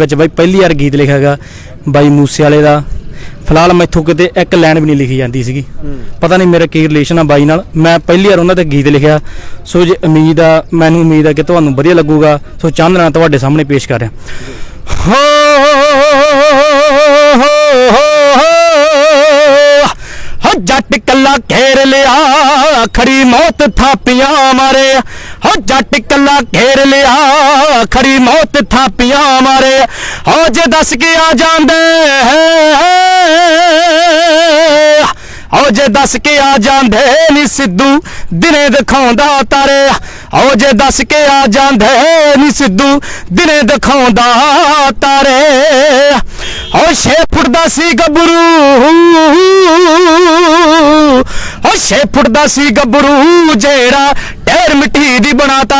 ਵਿੱਚ ਬਾਈ ਪਹਿਲੀ ਵਾਰ ਗੀਤ ਲਿਖਿਆਗਾ ਬਾਈ ਮੂਸੇ ਵਾਲੇ ਦਾ ਫਿਲਹਾਲ ਮੈਥੋਂ ਕਿਤੇ ਇੱਕ ਲਾਈਨ ਵੀ ਨਹੀਂ ਲਿਖੀ ਜਾਂਦੀ ਸੀਗੀ ਪਤਾ ਨਹੀਂ ਮੇਰਾ ਕੀ ਰਿਲੇਸ਼ਨ ਆ ਬਾਈ ਨਾਲ ਮੈਂ ਪਹਿਲੀ ਵਾਰ ਉਹਨਾਂ ਤੇ ਗੀਤ ਲਿਖਿਆ ਸੋ ਜੇ ਉਮੀਦ ਆ ਮੈਨੂੰ ਉਮੀਦ ਆ ਕਿ ਤੁਹਾਨੂੰ ਵਧੀਆ ਲੱਗੂਗਾ ਸੋ ਚਾਹੁੰਦਾ ਨਾਲ ਤੁਹਾਡੇ ਸਾਹਮਣੇ ਪੇਸ਼ ਕਰ ਰਿਹਾ ਹੋ ਹੋ ਜੱਟ ਕੱਲਾ ਘੇਰ ਲਿਆ ਖੜੀ ਮੌਤ ਥਾਪੀਆਂ ਮਾਰੇ ਹੋ ਜੱਟ ਕੱਲਾ ਘੇਰ ਲਿਆ ਖੜੀ ਮੌਤ ਥਾਪੀਆਂ ਮਾਰੇ। ਹੋ ਜੇ ਦੱਸ ਕੇ ਆ ਜਾਂਦੇ ਹੋ ਜੇ ਦੱਸ ਕੇ ਆ ਜਾਂਦੇ ਨੀ ਸਿੱਧੂ, ਦਿਨੇ ਦਿਖਾਉਂਦਾ ਤਾਰੇ। ਹੋ ਜੇ ਦੱਸ ਕੇ ਆ ਜਾਂਦੇ ਨੀ ਸਿੱਧੂ, ਦਿਨੇ ਦਿਖਾਉਂਦਾ ਤਾਰੇ। ਹੋ ਛੇ ਫੁੱਟ ਦਾ ਸੀ ਗੱਭਰੂ, ਹੋ ਛੇ ਫੁੱਟ ਦਾ ਸੀ ਗੱਭਰੂ ਜਿਹੜਾ ਟਹਿਰ ਮਿੱਟੀ ਦੀ ਬਣਾਤਾ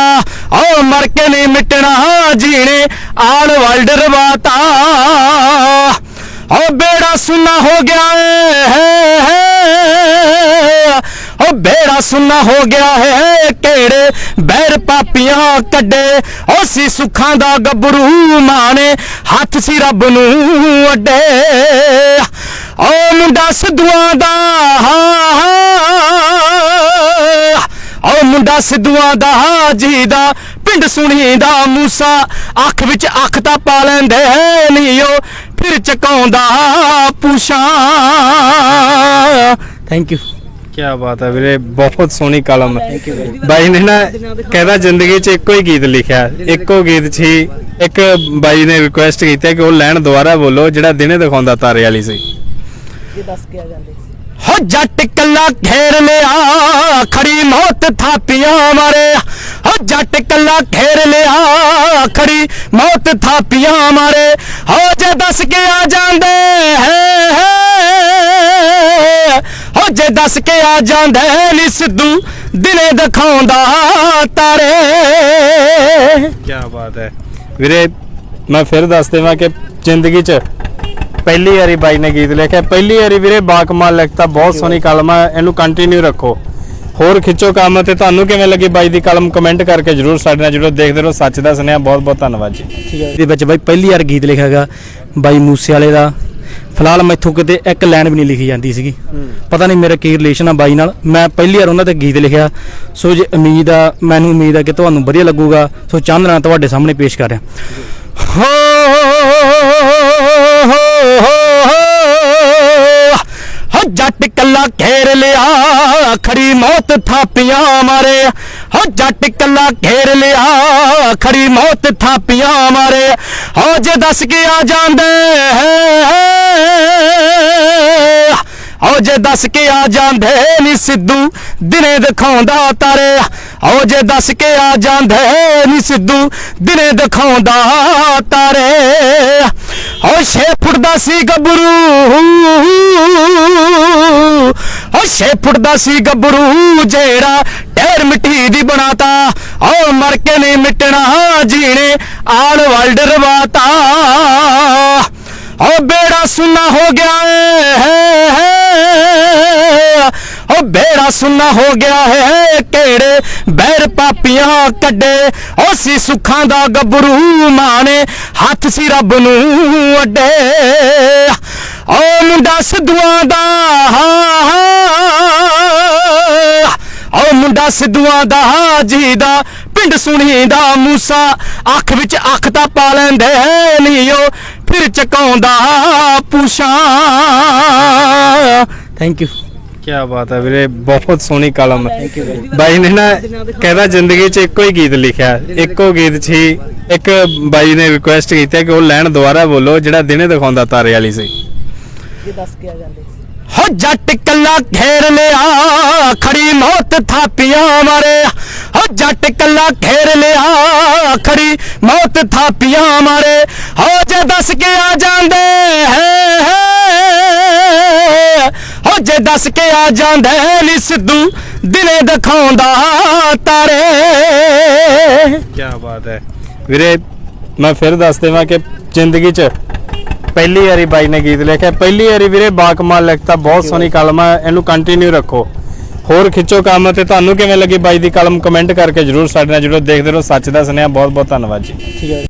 ਓ ਮਰ ਕੇ ਨਹੀਂ ਮਿਟਣਾ ਜੀਣੇ, ਆਲ ਵਰਲਡ ਰਵਾਤਾ। ਓ ਬੇੜਾ ਸੁਨਾ ਹੋ ਗਿਆ ਏ ਓ ਬੇੜਾ ਸੁਨਾ ਹੋ ਗਿਆ ਹੈ, ਕਿਹੜੇ ਬੈਰ ਪਾਪੀਆਂ ਕੱਢੇ। ਓ ਸੀ ਸੁੱਖਾਂ ਦਾ ਗੱਭਰੂ ਮਾਣੇ, ਹੱਥ ਸੀ ਰੱਬ ਨੂੰ ਅੱਡੇ। ਓ ਮੁੰਡਾ ਸਿੱਧੂਆਂ ਦਾ ਮੁੰਡਾ ਸਿੱਧੂਆਂ ਦਾ ਹਾਜੀ ਦਾ ਪਿੰਡ ਸੁਣੀ ਦਾ ਮੂਸਾ। ਅੱਖ ਵਿੱਚ ਅੱਖ ਤਾਂ ਪਾ ਲੈਂਦੇ ਨਹੀਂ ਓ ਫਿਰ ਚਕਾਉਂਦਾ ਪੂਛਾਂ। ਥੈਂਕ ਯੂ ਕੀ ਬਾਤ ਹੈ ਵੀਰੇ ਬਹੁਤ ਸੋਹਣੀ ਕਲਮ ਹੈ। ਬਾਈ ਨੇ ਨਾ ਕਹਿੰਦਾ ਜ਼ਿੰਦਗੀ 'ਚ ਇੱਕੋ ਹੀ ਗੀਤ ਲਿਖਿਆ। ਇੱਕੋ ਗੀਤ 'ਚ ਹੀ ਇੱਕ ਬਾਈ ਨੇ ਰਿਕੁਐਸਟ ਕੀਤੀ ਕਿ ਉਹ ਲਾਈਨ ਦੁਬਾਰਾ ਬੋਲੋ ਜਿਹੜਾ ਦਿਨੇ ਦਿਖਾਉਂਦਾ ਤਾਰੇ ਵਾਲੀ ਸੀ। ਹੋ ਜੱਟ ਕੱਲਾ ਘੇਰ ਲਿਆ। ਖੜੀ ਮੌਤ ਥਾਪੀਆਂ ਮਾਰੇ। ਹੋ ਜੱਟ ਕੱਲਾ ਘੇਰ ਲਿਆ ਖੜੀ ਮੌਤ ਥਾਪੀਆਂ ਮਾਰੇ। ਹੋ ਜੇ ਦੱਸ ਕੇ ਆ ਜਾਂਦੇ, ਹੋ ਜੇ ਦੱਸ ਕੇ ਆ ਜਾਂਦੇ, ਨੀ ਸਿੱਧੂ ਦਿਨੇ ਦਿਖਾਉਂਦਾ ਤਾਰੇ। ਕੀ ਬਾਤ ਹੈ। ਵੀਰੇ, ਮੈਂ ਫਿਰ ਦੱਸ ਦੇਵਾਂ ਕਿ ਜ਼ਿੰਦਗੀ 'ਚ ਪਹਿਲੀ ਵਾਰੀ ਬਾਈ ਨੇ ਗੀਤ ਲਿਖਿਆ। ਪਹਿਲੀ ਵਾਰੀ ਵੀਰੇ ਬਾਕਮਾਲ ਲਿਖਤਾ, ਬਹੁਤ ਸੋਹਣੀ ਕਲਮ ਹੈ ਇਹਨੂੰ ਕੰਟੀਨਿਊ ਰੱਖੋ। ਹੋਰ ਖਿੱਚੋ ਕੰਮ ਤੇ ਤੁਹਾਨੂੰ ਕਿਵੇਂ ਲੱਗੀ ਬਾਈ ਦੀ ਕਲਮ ਕਮੈਂਟ ਕਰਕੇ ਜਰੂਰ ਸਾਡੇ ਨਾਲ ਜੁੜੋ ਦੇਖਦੇ ਰਹੋ ਸੱਚ ਦਾ ਸੁਨੇਹਾ ਬਹੁਤ ਬਹੁਤ ਧੰਨਵਾਦ ਜੀ ਇਹਦੇ ਵਿੱਚ ਬਾਈ ਪਹਿਲੀ ਵਾਰ ਗੀਤ ਲਿਖਿਆਗਾ ਬਾਈ ਮੂਸੇ ਵਾਲੇ ਦਾ ਫਿਲਹਾਲ ਮੈਥੋਂ ਕਿਤੇ ਇੱਕ ਲਾਈਨ ਵੀ ਨਹੀਂ ਲਿਖੀ ਜਾਂਦੀ ਸੀਗੀ ਪਤਾ ਨਹੀਂ ਮੇਰਾ ਕੀ ਰਿਲੇਸ਼ਨ ਆ ਬਾਈ ਨਾਲ ਮੈਂ ਪਹਿਲੀ ਵਾਰ ਉਹਨਾਂ ਤੇ ਗੀਤ ਲਿਖਿਆ ਸੋ ਜੇ ਉਮੀਦ ਆ ਮੈਨੂੰ ਉਮੀਦ ਆ ਕਿ ਤੁਹਾਨੂੰ ਵਧੀਆ ਲੱਗੂਗਾ ਸੋ ਚਾਹੁੰਦਾ ਨਾਲ ਤੁਹਾਡੇ ਸਾਹਮਣੇ ਪੇਸ਼ ਕਰ ਰਿਹਾ ਹੋ ਹੋ ਜੱਟ ਕੱਲਾ ਘੇਰ ਲਿਆ, ਖੜੀ ਮੌਤ ਥਾਪੀਆਂ ਮਾਰੇ। ਹੋ ਜੱਟ ਕੱਲਾ ਘੇਰ ਲਿਆ, ਖੜੀ ਮੌਤ ਥਾਪੀਆਂ ਮਾਰੇ। ਹੋ ਜੇ ਦੱਸ ਕੇ ਆ ਜਾਂਦੇ ਹੋ ਜੇ ਦੱਸ ਕੇ ਆ ਜਾਂਦੇ ਨੀ ਸਿੱਧੂ ਦਿਨੇ ਦਿਖਾਉਂਦਾ ਤਾਰੇ। ਹੋ ਜੇ ਦੱਸ ਕੇ ਆ ਜਾਂਦੇ ਨੀ ਸਿੱਧੂ ਦਿਨੇ ਦਿਖਾਉਂਦਾ ਤਾਰੇ। ਹੋ ਛੇ ਫੁੱਟ ਦਾ ਸੀ ਗੱਭਰੂ। ਹੋ ਛੇ ਫੁੱਟ ਦਾ ਸੀ ਗੱਭਰੂ, ਜਿਹੜਾ ਟਹਿਰ ਮਿੱਟੀ ਦੀ ਬਣਾਤਾ। ਓ ਮਰ ਕੇ ਨਹੀਂ ਮਿਟਣਾ ਜੀਣੇ, ਆਲ ਵਰਲਡ ਰਵਾਤਾ। ਓ ਬੇੜਾ ਸੁਨਾ ਹੋ ਗਿਆ ਏ ਸੁਨਾ ਹੋ ਗਿਆ ਹੈ, ਕਿਹੜੇ ਬੈਰ ਪਾਪੀਆਂ ਕੱਢੇ ਓ ਸੀ ਸੁੱਖਾਂ ਦਾ ਗੱਭਰੂ ਮਾਣੇ, ਹੱਥ ਸੀ ਰੱਬ ਨੂੰ ਅੱਡੇ। ਓ ਮੁੰਡਾ ਸਿੱਧੂਆਂ ਦਾ, ਓ ਮੁੰਡਾ ਸਿੱਧੂਆਂ ਦਾ ਹਾਜੀ ਦਾ ਪਿੰਡ ਸੁਣੀ ਦਾ ਮੂਸਾ, ਅੱਖ ਵਿੱਚ ਅੱਖ ਤਾਂ ਪਾ ਲੈਂਦੇ ਨਹੀਂ ਓ ਫਿਰ ਚਕਾਉਂਦਾ ਪੂਛਾਂ। ਥੈਂਕ ਯੂ ਕੀ ਬਾਤ ਹੈ ਵੀਰੇ ਬਹੁਤ ਸੋਹਣੀ ਕਲਮ ਹੈ। ਬਾਈ ਨੇ ਨਾ ਕਹਿੰਦਾ ਜ਼ਿੰਦਗੀ 'ਚ ਇੱਕੋ ਹੀ ਗੀਤ ਲਿਖਿਆ। ਇੱਕੋ ਗੀਤ 'ਚ ਹੀ ਇੱਕ ਬਾਈ ਨੇ ਰਿਕੁਐਸਟ ਕੀਤੀ ਕਿ ਉਹ ਲਾਈਨ ਦੁਬਾਰਾ ਬੋਲੋ ਜਿਹੜਾ ਦਿਨੇ ਦਿਖਾਉਂਦਾ ਤਾਰੇ ਵਾਲੀ ਸੀ। ਹੋ ਜੱਟ ਕੱਲਾ ਘੇਰ ਲਿਆ ਖੜੀ ਮੌਤ ਥਾਪੀਆਂ ਮਾਰੇ। ਹੋ ਜੱਟ ਕੱਲਾ ਘੇਰ ਲਿਆ ਖੜੀ ਮੌਤ ਥਾਪੀਆਂ ਮਾਰੇ। ਹੋ ਜੇ ਦੱਸ ਕੇ ਆ ਜਾਂਦੇ ਹੋ ਜੇ ਦੱਸ ਕੇ ਆ ਜਾਂਦੇ ਨੀ ਸਿੱਧੂ ਦਿਨੇ ਦਿਖਾਉਂਦਾ ਤਾਰੇ। ਕੀ ਬਾਤ ਹੈ। ਵੀਰੇ ਮੈਂ ਫਿਰ ਦੱਸ ਦੇਵਾਂ ਕਿ ਜ਼ਿੰਦਗੀ 'ਚ ਪਹਿਲੀ ਵਾਰੀ ਬਾਈ ਨੇ ਗੀਤ ਲਿਖਿਆ। ਪਹਿਲੀ ਵਾਰੀ ਵੀਰੇ ਬਾਕਮਾਲ ਲਿਖਤਾ ਬਹੁਤ ਸੋਹਣੀ ਕਲਮ ਹੈ ਇਹਨੂੰ ਕੰਟੀਨਿਊ ਰੱਖੋ। ਹੋਰ ਖਿੱਚੋ ਕੰਮ ਤੇ ਤੁਹਾਨੂੰ ਕਿਵੇਂ ਲੱਗੀ ਬਾਈ ਦੀ ਕਲਮ? ਕਮੈਂਟ ਕਰਕੇ ਜਰੂਰ ਸਾਡੇ ਨਾਲ ਜੁੜੋ ਦੇਖਦੇ ਰਹੋ ਸੱਚ ਦਾ ਸੁਨੇਹਾ ਬਹੁਤ ਬਹੁਤ ਧੰਨਵਾਦ ਜੀ। ਠੀਕ ਹੈ।